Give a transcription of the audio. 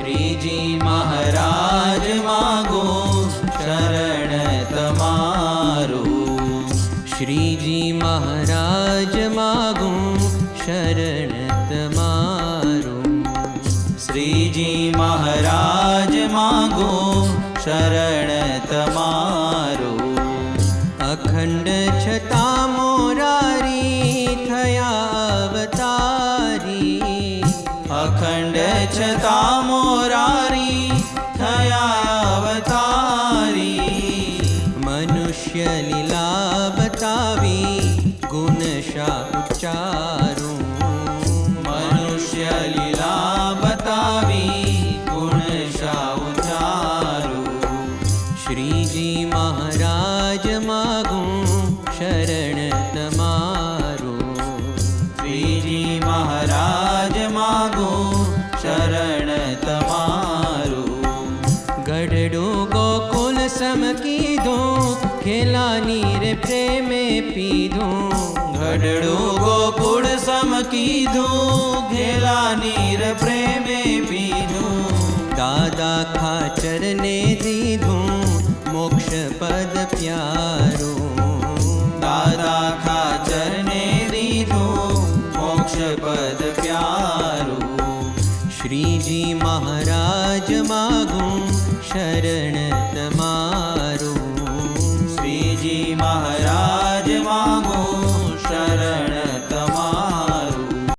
श्री जी महाराज मागो शरण तमारो। श्री जी महाराज मागो शरण तमारो। श्री जी महाराज मागो शरण तमारो। अखंड छता અખંડ છતા મોરારી થયા અવતારી મનુષ્ય લીલા બતાવી ગુણ શા ઉચ્ચારું. મનુષ્ય લીલા બતાવી ગુણ શા ઉચારું શ્રીજી મહારાજ માગું समकी दो खेला रे प्रेम पी दो। घड़ो गोकुड़ समकी दो खेला रे प्रेम पी दो। दादा खा चरने दी दो, मोक्ष पद प्यारो। दादा खा चरने दी दो, मोक्ष पद प्यारो। श्री जी महाराज मागू, शरण 自己嘛。